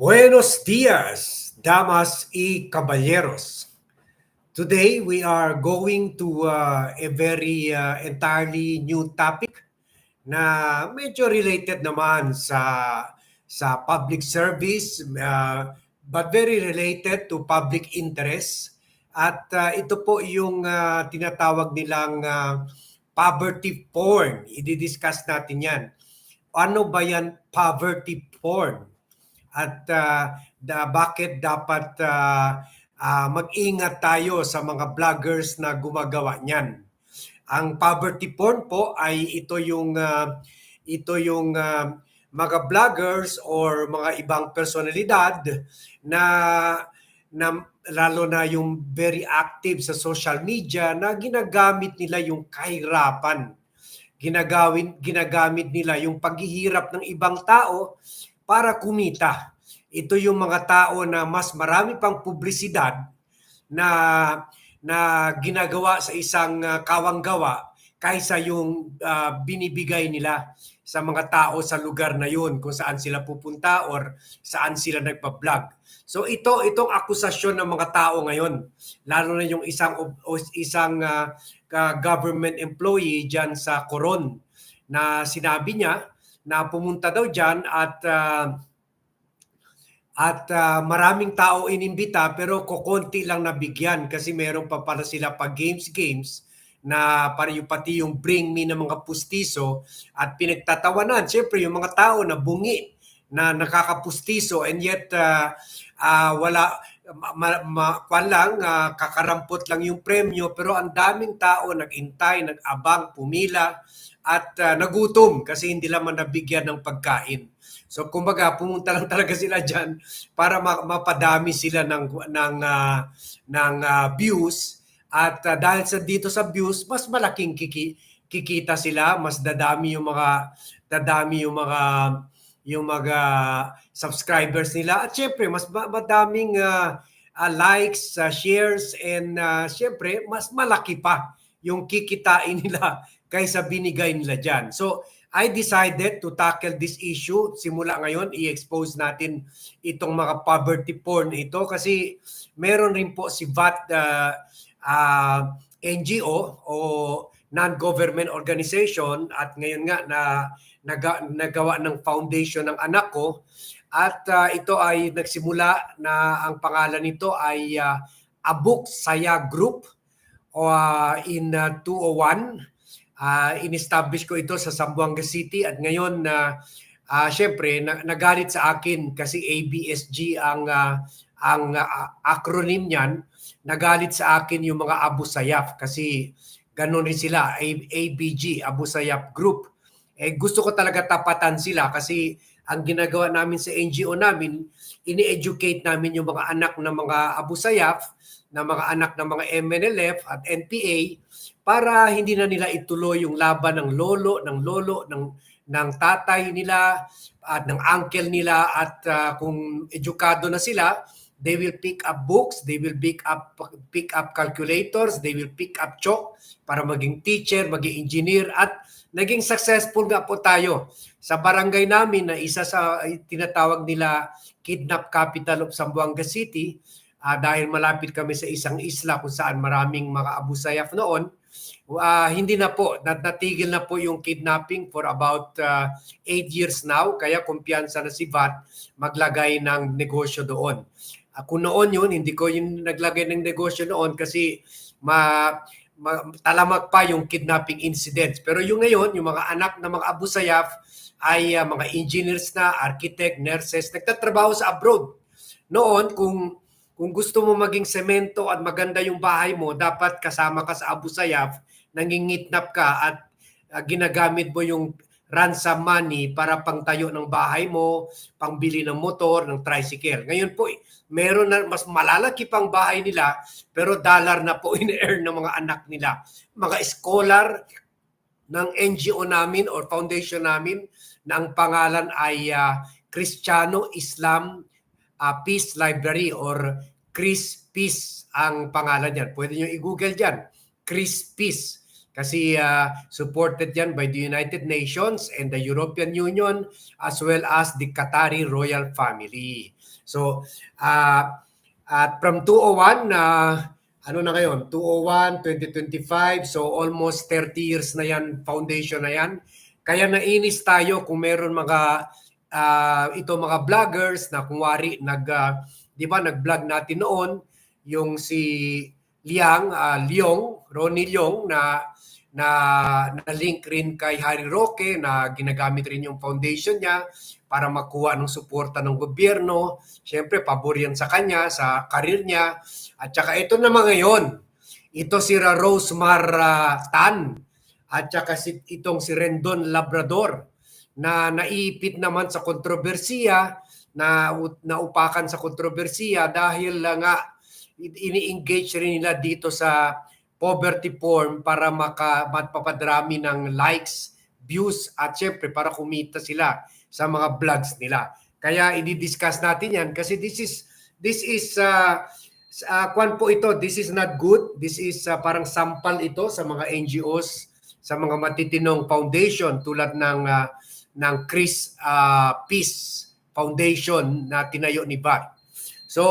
Buenos dias, damas y caballeros. Today we are going to uh, a very uh, entirely new topic na medyo related naman sa sa public service uh, but very related to public interest at uh, ito po yung uh, tinatawag nilang uh, poverty porn. I-discuss natin 'yan. Ano ba 'yan poverty porn? At uh, da, bakit dapat uh, uh, mag-ingat tayo sa mga vloggers na gumagawa niyan. Ang poverty porn po ay ito yung uh, ito yung uh, mga vloggers or mga ibang personalidad na na lalo na yung very active sa social media na ginagamit nila yung kahirapan ginagawin ginagamit nila yung paghihirap ng ibang tao para kumita. Ito yung mga tao na mas marami pang publisidad na na ginagawa sa isang uh, kawanggawa kaysa yung uh, binibigay nila sa mga tao sa lugar na yun kung saan sila pupunta or saan sila nagpa-vlog. So ito itong akusasyon ng mga tao ngayon lalo na yung isang isang uh, government employee diyan sa Coron na sinabi niya na pumunta daw diyan at uh, at uh, maraming tao inimbita pero kokonti lang nabigyan kasi meron pa para sila pag games games na para yung pati yung bring me ng mga pustiso at pinagtatawanan. Siyempre yung mga tao na bungi na nakakapustiso and yet uh, uh, wala ma, ma, ma lang uh, kakarampot lang yung premyo pero ang daming tao nagintay, nag-abang, pumila at uh, nagutom kasi hindi lamang nabigyan ng pagkain. So kumbaga pumunta lang talaga sila diyan para ma- mapadami sila ng ng uh, ng uh, views at uh, dahil sa dito sa views mas malaking kiki, kikita sila, mas dadami yung mga dadami yung mga yung mga subscribers nila at syempre mas madaming uh, uh, likes, uh, shares and uh, syempre mas malaki pa yung kikitain nila kaysa binigay nila diyan. So I decided to tackle this issue. Simula ngayon, i-expose natin itong mga poverty porn ito kasi meron rin po si VAT uh, uh, NGO o non-government organization at ngayon nga na naga, nagawa ng foundation ng anak ko at uh, ito ay nagsimula na ang pangalan nito ay uh, Abuk Saya Group uh, in uh, 201 uh, in-establish ko ito sa Zamboanga City at ngayon na uh, uh, syempre na, nagalit sa akin kasi ABSG ang uh, ang uh, acronym niyan. Nagalit sa akin yung mga Abu Sayyaf kasi ganun rin sila ABG Abu Sayyaf Group. Eh gusto ko talaga tapatan sila kasi ang ginagawa namin sa NGO namin ini-educate namin yung mga anak ng mga Abu Sayyaf na mga anak ng mga MNLF at NPA para hindi na nila ituloy yung laban ng lolo, ng lolo, ng ng tatay nila at ng uncle nila at uh, kung edukado na sila, they will pick up books, they will pick up pick up calculators, they will pick up chalk para maging teacher, maging engineer at naging successful nga po tayo. Sa barangay namin na isa sa tinatawag nila kidnap capital of Zamboanga City uh, dahil malapit kami sa isang isla kung saan maraming mga Abu Sayyaf noon uh, hindi na po, nat natigil na po yung kidnapping for about 8 uh, years now. Kaya kumpiyansa na si VAT maglagay ng negosyo doon. Uh, kung noon yun, hindi ko yung naglagay ng negosyo noon kasi ma, ma, talamak pa yung kidnapping incidents. Pero yung ngayon, yung mga anak ng mga Abu Sayyaf ay uh, mga engineers na, architect, nurses, nagtatrabaho sa abroad. Noon, kung kung gusto mo maging semento at maganda yung bahay mo, dapat kasama ka sa Abu Sayyaf nangingitnap ka at uh, ginagamit mo yung ransom money para pangtayo ng bahay mo, pangbili ng motor, ng tricycle. Ngayon po, meron na mas malalaki pang bahay nila, pero dollar na po in-earn ng mga anak nila. Mga scholar ng NGO namin or foundation namin na ang pangalan ay uh, Cristiano Islam uh, Peace Library or Chris Peace ang pangalan niyan. Pwede niyo i-google diyan. Chris Peace Kasi ah, supported yan by the United Nations and the European Union as well as the Qatari royal family. So, ah, at from 201 na ano na ngayon, 201, 2025, so almost 30 years na yan, foundation na yan. Kaya nainis tayo kung meron mga ah, ito mga vloggers na kunwari nag ah, 'di ba nag-vlog natin noon yung si Liang ah, Leong, Ronnie Leong na na na link rin kay Harry Roque na ginagamit rin yung foundation niya para makuha ng suporta ng gobyerno. Siyempre, pabor yan sa kanya, sa karir niya. At saka ito naman ngayon, ito si Rosemar ah, Tan at saka si, itong si Rendon Labrador na naipit naman sa kontrobersiya na naupakan sa kontrobersiya dahil ah, nga ini-engage rin nila dito sa poverty form para maka magpapadrami ng likes, views at syempre para kumita sila sa mga vlogs nila. Kaya i-discuss natin 'yan kasi this is this is uh, uh, kwan po ito, this is not good. This is uh, parang sampal ito sa mga NGOs, sa mga matitinong foundation tulad ng uh, ng Chris uh, Peace Foundation na tinayo ni Bat. So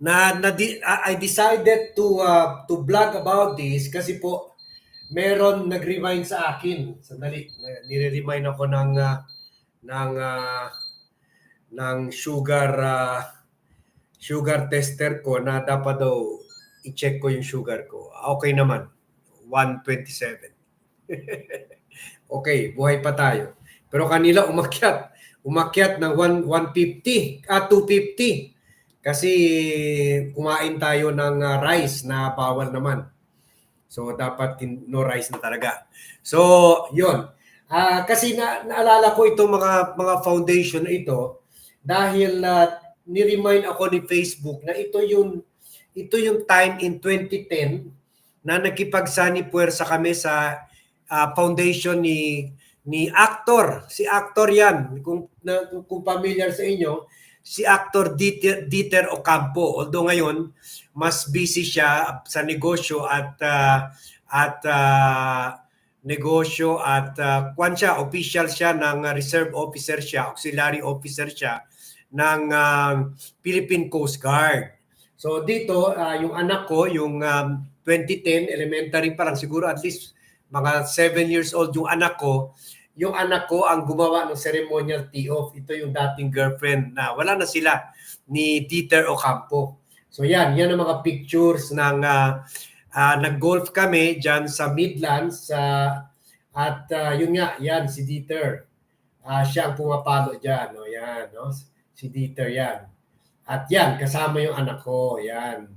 na, na di- I decided to uh, to blog about this kasi po meron nag-remind sa akin. Sandali, nire-remind ako ng uh, ng uh, ng sugar uh, sugar tester ko na dapat daw i-check ko yung sugar ko. Okay naman. 127. okay, buhay pa tayo. Pero kanila umakyat. Umakyat ng 1, 150 at 250 kasi kumain tayo ng uh, rice na bawal naman. So dapat no rice na talaga. So, 'yon. Ah, kasi na, naalala ko itong mga mga foundation na ito dahil uh, ni-remind ako ni Facebook na ito yung ito yung time in 2010 na nakipagsani puwersa kami sa ah, foundation ni ni actor, si actor 'yan. Kung na, kung familiar sa inyo, si actor Dieter, Dieter Ocampo. Although ngayon mas busy siya sa negosyo at ah, at ah, negosyo at uh, kwan siya, official siya ng uh, reserve officer siya, auxiliary officer siya ng um, Philippine Coast Guard. So dito, ah, yung anak ko, yung um, 2010, elementary pa siguro at least mga 7 years old yung anak ko, yung anak ko ang gumawa ng ceremonial tee-off. Ito yung dating girlfriend na wala na sila ni Dieter Ocampo. So yan, yan ang mga pictures ng ah, ah, nag-golf kami dyan sa Midlands sa at ah, yun nga, yan si Dieter. Ah, siya ang pumapalo dyan, no? Yan, no? Si Dieter yan. At yan, kasama yung anak ko, yan.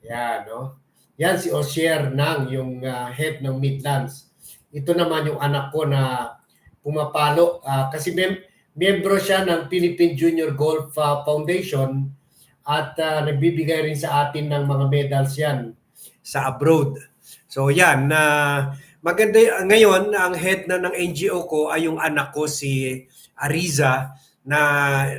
Yan, no? Yan si Osier Nang, yung ah, head ng Midlands. Ito naman yung anak ko na pumapalo ah, kasi mem- membro siya ng Philippine Junior Golf ah, Foundation at ah, nagbibigay rin sa atin ng mga medals yan sa abroad. So yan na maganda y- ngayon ang head na ng NGO ko ay yung anak ko si Ariza na,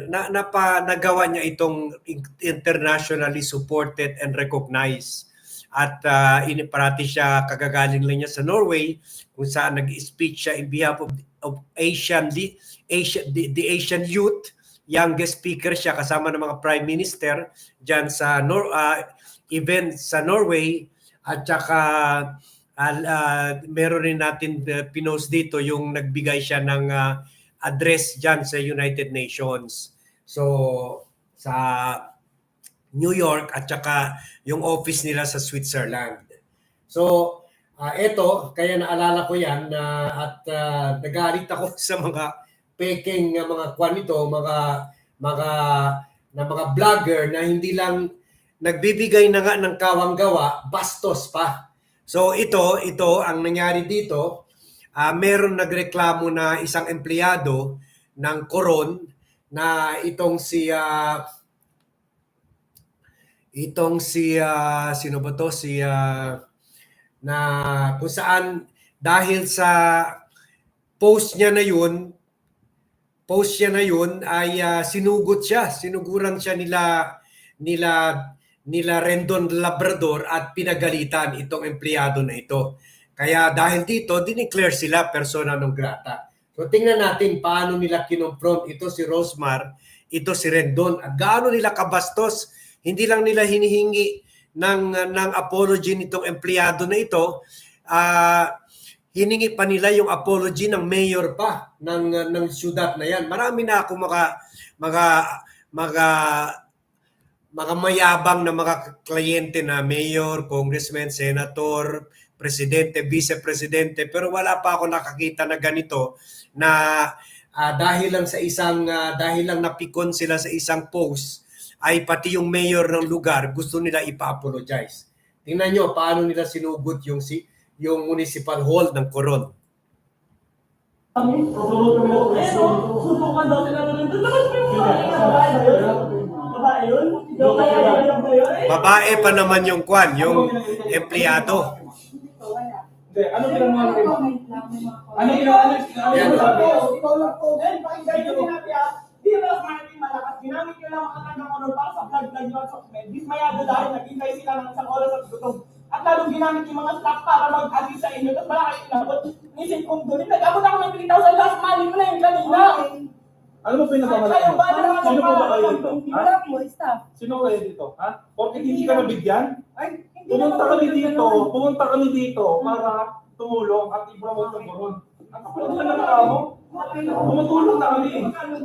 na napa, nagawa niya itong in- internationally supported and recognized at uh, parati siya kagagaling lang niya sa Norway kung saan nag-speech siya in behalf of, of Asian, the, Asian the, the Asian youth youngest speaker siya kasama ng mga prime minister diyan sa Nor uh, event sa Norway at saka al- ah, meron rin natin uh, pinost dito yung nagbigay siya ng ah, address diyan sa United Nations. So sa New York at saka yung office nila sa Switzerland. So ah, eto kaya naalala ko 'yan na at ah, nagalit ako sa mga peking nga mga kwan nito, mga mga na mga vlogger na hindi lang nagbibigay na nga ng kawang gawa, bastos pa. So ito, ito ang nangyari dito, ah meron nagreklamo na isang empleyado ng Coron na itong si ah, itong si ah, sino ba to si ah, na kung saan dahil sa post niya na yun post niya na yun ay ah, sinugot siya sinuguran siya nila nila nila Rendon Labrador at pinagalitan itong empleyado na ito. Kaya dahil dito, dineclare sila persona non grata. So tingnan natin paano nila kinonfront ito si Rosmar, ito si Rendon, at gaano nila kabastos. Hindi lang nila hinihingi ng, ng apology nitong empleyado na ito, ah hiningi pa nila yung apology ng mayor pa ng ng syudad na yan. Marami na ako mga mga mga mga mayabang na mga kliyente na mayor, congressman, senator, presidente, vice-presidente, pero wala pa ako nakakita na ganito na ah, dahil lang sa isang ah, dahil lang napikon sila sa isang post ay pati yung mayor ng lugar gusto nila ipa-apologize. Tingnan nyo paano nila sinugot yung, si, yung municipal hall ng Coron. Babae pa naman yung kwan, yung empleyado. Hindi, ano ginawa mo? Ano ginawa? Ano ginawa mo? Ano ginawa mo? Di sa ating malakas? Ginamit nyo lang ang kanilang ano para sa vlog-vlog nyo at sa Dismayado dahil naghintay sila ng isang oras at gutom. At lalong ginamit yung mga staff para mag-agis sa inyo. Tapos wala kayong inabot. Nisip kong doon. Nag-abot ako ng 3,000 last money mo na yung kanina. Ano mo pinagkamala Kayo mo? Sino po ba kayo dito? Ha? Sino kayo dito? Ha? Porkit hindi ka nabigyan? Ay, hindi Pumunta kami dito, pumunta kami dito para tumulong at i-promote ang Coron. Ang kapatid na tao, tumutulong na kami.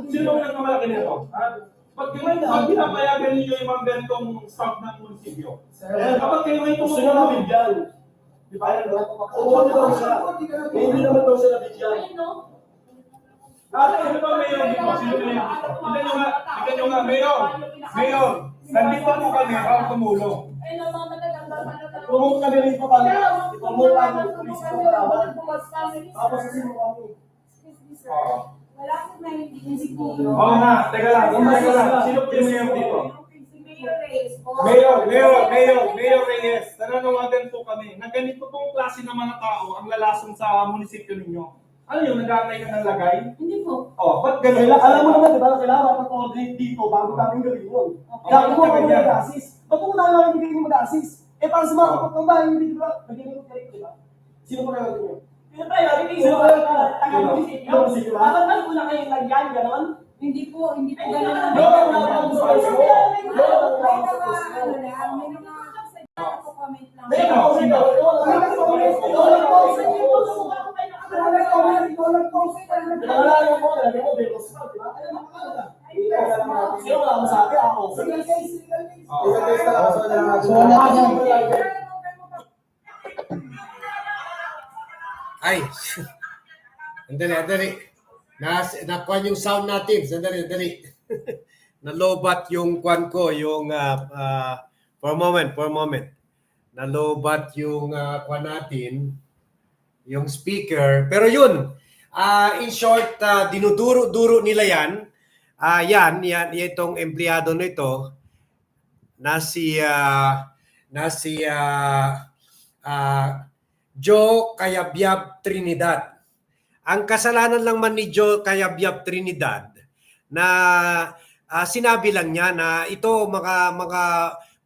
Sino ang nagmamalaki nito? Ha? Pag kayo pag pinapayagan ninyo yung mga ganitong staff ng munisipyo, eh, kapag kayo may tumulong, Di ba? Oo, daw siya. Hindi naman daw siya nabigyan. Ah, sino ba mayor? Tignan nyo nga, tignan nyo nga, mayor. Mayor, nandito po kami para tumulong. Promote kami rin po kami. Promote kami. Please po tawag. Tapos kasi mo kami. Oo. Wala po naiintindihan siguro. Oo nga, teka lang, teka lang. Sino po yung mayor dito? Si Mayor Reyes po. Mayor, Mayor, Mayor, Mayor Reyes, nananawagan po kami na ganito pong klase ng mga tao ang lalason sa munisipyo ninyo. Ano yun, nag-aantay ka ng lagay? Hindi po. Oh, ba't ganun? Kailangan, alam mo naman, di ba, kailangan mag-coordinate dito bago namin gawin yun. Kaya kung kami mag-assist, ba't kung namin namin bigyan mag-assist? Eh, para sa mga kapatambay, hindi di ba, naging yung correct, di ba? Sino mo na yun? Sino tayo? Sino tayo? Taga-munisipyo? Dapat ano muna kayong lagyan, gano'n? Hindi po, hindi po ganun. no, no, no, no, no, no, no, no, no, no, Ay, andali, andali. Nas, nakuha yung sound natin. Sandali, sandali. Nalobat yung kwan ko, yung ah, ah, for a moment, for a moment. Nalobat yung uh, kwan natin, yung speaker. Pero yun, ah, in short, ah, dinuduro-duro nila yan. Ah, yan, yan, itong empleyado nito na si ah, na si ah, ah, Joe Cayabyab Trinidad. Ang kasalanan lang man ni Joe Cayabyab Trinidad na ah, sinabi lang niya na ito mga mga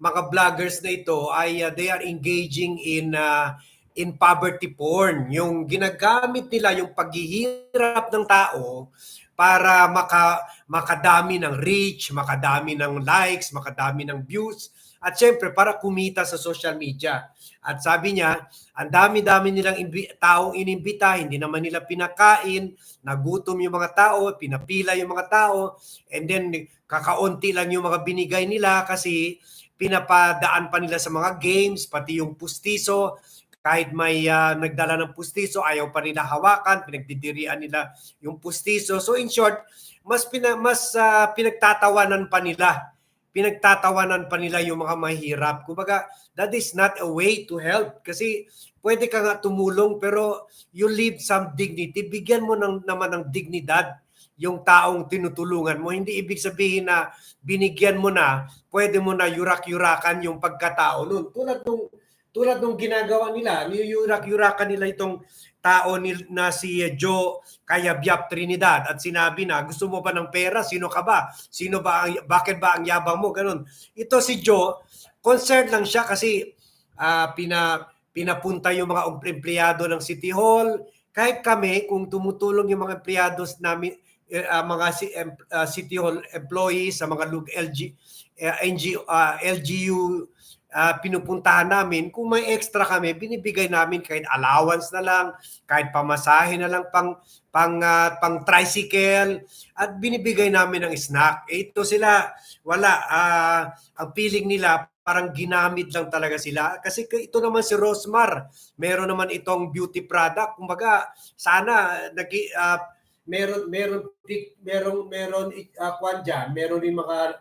mga vloggers na ito ay ah, they are engaging in ah, in poverty porn. Yung ginagamit nila yung paghihirap ng tao para maka makadami ng reach, makadami ng likes, makadami ng views at syempre para kumita sa social media. At sabi niya, ang dami-dami nilang imbi- taong inimbita, hindi naman nila pinakain, nagutom yung mga tao, pinapila yung mga tao, and then kakaunti lang yung mga binigay nila kasi pinapadaan pa nila sa mga games, pati yung pustiso, kahit may ah, nagdala ng pustiso, ayaw pa nila hawakan, pinagdidirian nila yung pustiso. So in short, mas pina, mas ah, pinagtatawanan pa nila. Pinagtatawanan pa nila yung mga mahirap. Kumbaga, that is not a way to help kasi pwede ka nga tumulong pero you leave some dignity. Bigyan mo ng, naman ng dignidad yung taong tinutulungan mo. Hindi ibig sabihin na binigyan mo na, pwede mo na yurak-yurakan yung pagkatao nun. Tulad nung tulad nung ginagawa nila, niyurak-yurakan nila itong tao ni, na si Joe Cayabyab Trinidad at sinabi na gusto mo ba ng pera? Sino ka ba? Sino ba ang, bakit ba ang yabang mo? Ganun. Ito si Joe, concerned lang siya kasi ah, pina, pinapunta yung mga empleyado ng City Hall. Kahit kami, kung tumutulong yung mga empleyado namin, eh, ah, mga ah, City Hall employees sa mga LG, eh, NGO, ah, LGU ah, pinupuntahan namin, kung may extra kami, binibigay namin kahit allowance na lang, kahit pamasahe na lang pang pang ah, pang tricycle. At binibigay namin ng snack. Eh, ito sila wala. Ah, ang feeling nila parang ginamit lang talaga sila. Kasi ito naman si Rosmar. Meron naman itong beauty product. Kumbaga sana nagi ah, meron meron meron meron uh, kwan dyan, meron din mga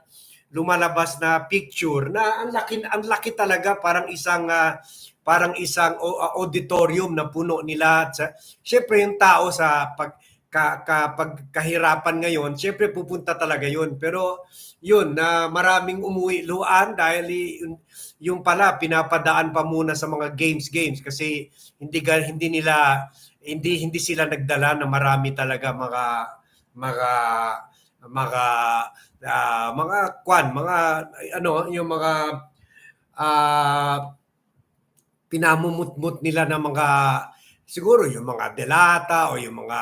lumalabas na picture na ang laki ang laki talaga parang isang ah, parang isang ah, auditorium na puno nila. Sa, syempre yung tao sa pag ka, ka, pagkahirapan ngayon, syempre pupunta talaga yun. Pero yun, na maraming umuwi luan dahil yun, yung pala pinapadaan pa muna sa mga games games kasi hindi hindi nila hindi hindi sila nagdala na marami talaga mga mga mga ah, mga kwan, mga ano, yung mga ah pinamumutmut nila ng mga siguro yung mga delata o yung mga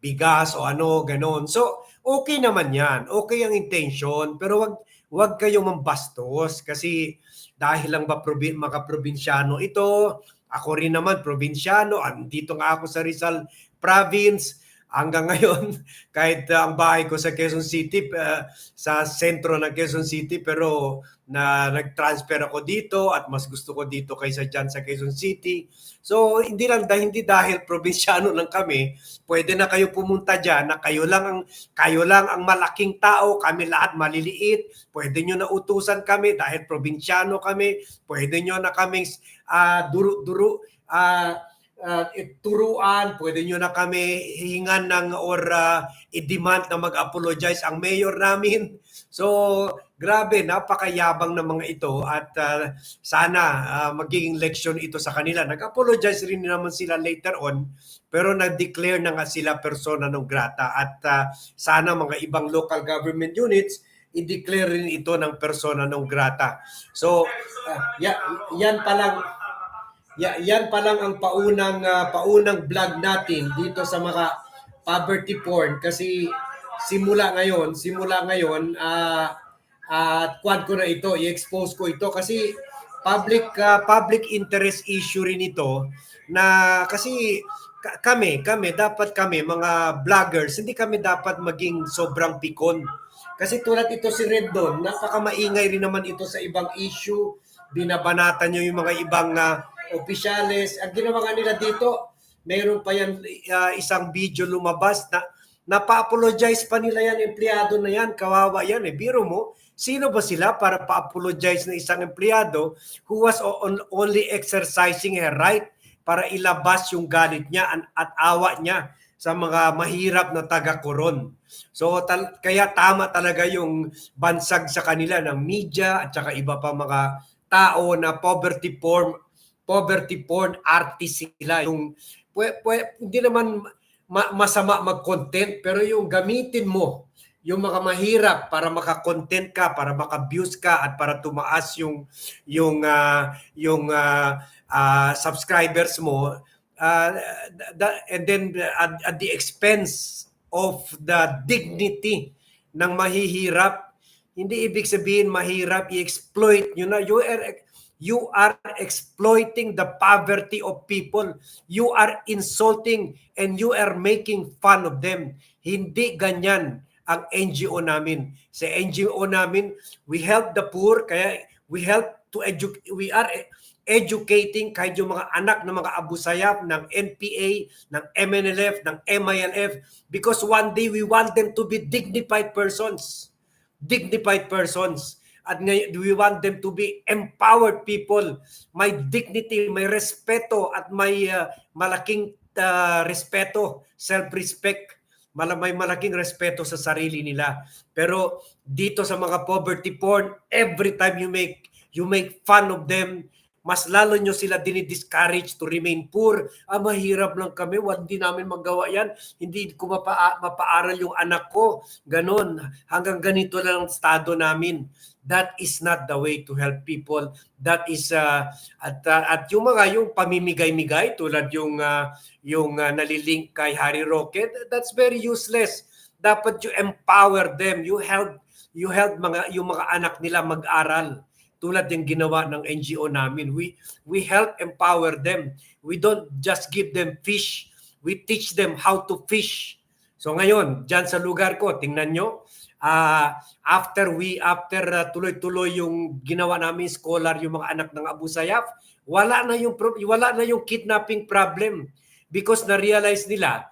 bigas o ano ganon. So okay naman 'yan. Okay ang intention pero wag wag kayong mambastos kasi dahil lang ba probi, mga probinsyano ito, ako rin naman probinsyano, andito nga ako sa Rizal province hanggang ngayon kahit uh, ang bahay ko sa Quezon City uh, sa sentro ng Quezon City pero na nag-transfer ako dito at mas gusto ko dito kaysa dyan sa Quezon City. So hindi lang dahil hindi dahil probinsyano lang kami, pwede na kayo pumunta diyan na kayo lang ang kayo lang ang malaking tao, kami lahat maliliit. Pwede nyo na utusan kami dahil probinsyano kami. Pwede nyo na kaming ah, duro-duro ah, ah, turuan, pwede nyo na kami hingan ng or ah, i-demand na mag-apologize ang mayor namin. So, grabe, napakayabang ng mga ito at ah, sana ah, magiging leksyon ito sa kanila. Nag-apologize rin naman sila later on, pero nag-declare na nga sila persona non grata at ah, sana mga ibang local government units i-declare rin ito ng persona non grata. So, ya- yan pa lang Ya, yan pa lang ang paunang ah, paunang vlog natin dito sa mga poverty porn. Kasi simula ngayon, simula ngayon ah at quad ko na ito, i-expose ko ito. Kasi public ah, public interest issue rin ito na kasi ka- kami, kami dapat kami mga vloggers, hindi kami dapat maging sobrang pikon. Kasi tulad ito si Redon, napakamaingay rin naman ito sa ibang issue, binabanatan niyo yung mga ibang uh, opisyales. Ang ginawa nila dito, mayroon pa yan ah, isang video lumabas na napa-apologize pa nila yan, empleyado na yan, kawawa yan eh. Biro mo, sino ba sila para pa-apologize na isang empleyado who was on- only exercising her right para ilabas yung galit niya an- at awa niya sa mga mahirap na taga-koron. So tal- kaya tama talaga yung bansag sa kanila ng media at saka iba pa mga tao na poverty porn poverty porn artist sila. Yung pwe, pwe, hindi naman ma- masama mag-content pero yung gamitin mo yung mga mahirap para maka-content ka, para maka-views ka at para tumaas yung yung ah, yung ah, ah, subscribers mo ah, da- and then at, at the expense of the dignity ng mahihirap. Hindi ibig sabihin mahirap i-exploit nyo na. You are you are exploiting the poverty of people you are insulting and you are making fun of them hindi ganyan ang NGO namin sa NGO namin we help the poor kaya we help to educate we are educating kahit yung mga anak ng mga Abu Sayyaf, ng NPA, ng MNLF, ng MILF because one day we want them to be dignified persons. Dignified persons. At ngayon, we want them to be empowered people. May dignity, may respeto at may uh, malaking uh, respeto, self-respect. Mala- May malaking respeto sa sarili nila. Pero dito sa mga poverty porn, every time you make you make fun of them, mas lalo nyo sila dinidiscourage to remain poor. Ah, mahirap lang kami, hindi namin magawa yan. Hindi ko mapa- mapaaral yung anak ko. Ganon. Hanggang ganito lang ang estado namin. That is not the way to help people. That is uh, at uh, at yung mga yung pamimigay-migay tulad yung uh, yung uh, nalilink kay Harry Roque, that's very useless. Dapat you empower them. You help you help mga yung mga anak nila mag-aral tulad ng ginawa ng NGO namin. We we help empower them. We don't just give them fish. We teach them how to fish. So ngayon, diyan sa lugar ko, tingnan nyo, ah, after we after uh, tuloy-tuloy yung ginawa namin scholar yung mga anak ng Abu Sayyaf, wala na yung wala na yung kidnapping problem. Because na-realize nila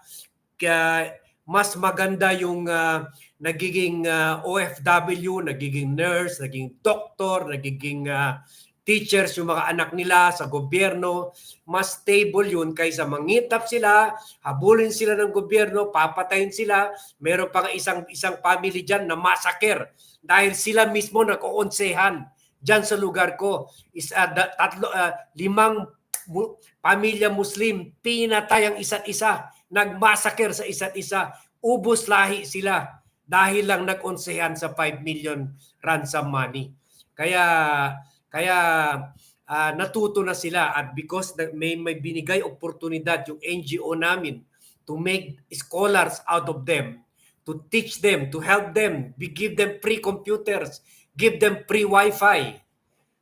kaya mas maganda yung ah, nagiging ah, OFW, nagiging nurse, naging doktor, nagiging ah, teachers yung mga anak nila sa gobyerno, mas stable yun kaysa mangitap sila, habulin sila ng gobyerno, papatayin sila, meron pa isang isang family diyan na massacre dahil sila mismo nag-oonsehan diyan sa lugar ko. Is da- tatlo ah, limang mu- pamilya Muslim pinatay ang isa't isa, nagmassacre sa isa't isa, ubos lahi sila dahil lang nag-onsehan sa 5 million ransom money. Kaya kaya ah, natuto na sila at because may may binigay oportunidad yung NGO namin to make scholars out of them, to teach them, to help them, we give them free computers, give them free wifi.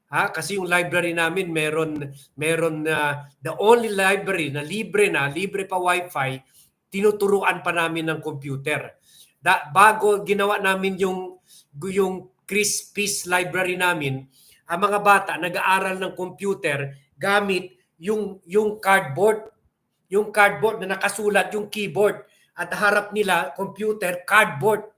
Ha? Kasi yung library namin meron meron na the only library na libre na, libre pa wifi, tinuturuan pa namin ng computer. Da, bago ginawa namin yung yung Chris Peace Library namin, ang mga bata nag-aaral ng computer gamit yung yung cardboard, yung cardboard na nakasulat yung keyboard. At harap nila computer cardboard.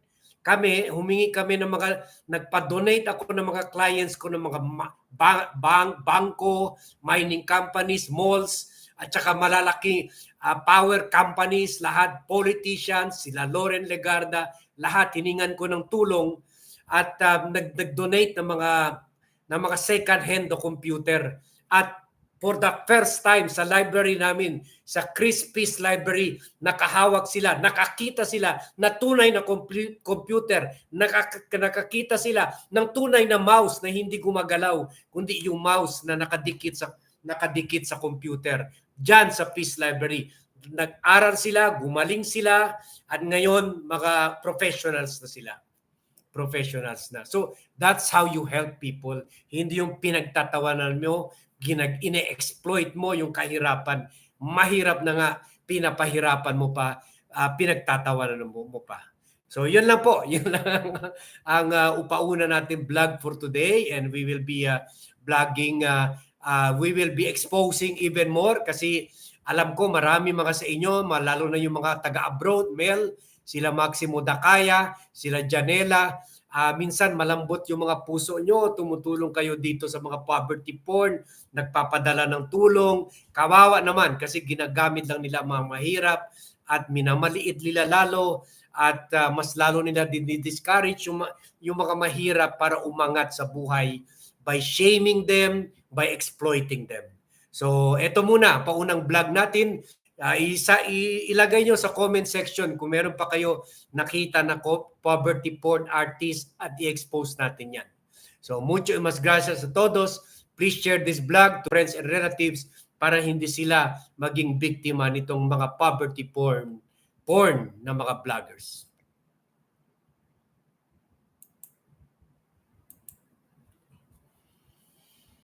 Kami humingi kami ng mga nagpa-donate ako ng mga clients ko ng mga ma- ba- bang, bangko, mining companies, malls at saka malalaki ah, power companies, lahat politicians, sila Loren Legarda, lahat hiningan ko ng tulong. At nag- nag-donate ng mga ng mga second hand na computer. At for the first time sa library namin sa Chris Library nakahawak sila nakakita sila na tunay na compu- computer. Nakak- nakakita sila ng tunay na mouse na hindi gumagalaw kundi yung mouse na nakadikit sa nakadikit sa computer diyan sa Peace Library. Nag-aral sila gumaling sila at ngayon mga professionals na sila professionals na. So, that's how you help people. Hindi yung pinagtatawanan mo, ginag ine-exploit mo yung kahirapan. Mahirap na nga, pinapahirapan mo pa, ah, pinagtatawanan mo, mo pa. So, yun lang po. Yun lang ang, ah, upauna natin vlog for today and we will be uh, vlogging, ah, ah, we will be exposing even more kasi alam ko marami mga sa inyo, lalo na yung mga taga-abroad, Mel, sila Maximo Dakaya, sila Janela. Ah, minsan malambot yung mga puso nyo, tumutulong kayo dito sa mga poverty porn, nagpapadala ng tulong. Kawawa naman kasi ginagamit lang nila mga mahirap at minamaliit nila lalo at ah, mas lalo nila dinidiscourage yung, yung mga mahirap para umangat sa buhay by shaming them, by exploiting them. So, eto muna, paunang vlog natin. Ah, isa ilagay nyo sa comment section kung meron pa kayo nakita na poverty porn artist at i-expose natin yan. So mucho mas gracias a todos. Please share this vlog to friends and relatives para hindi sila maging biktima nitong mga poverty porn porn na mga vloggers.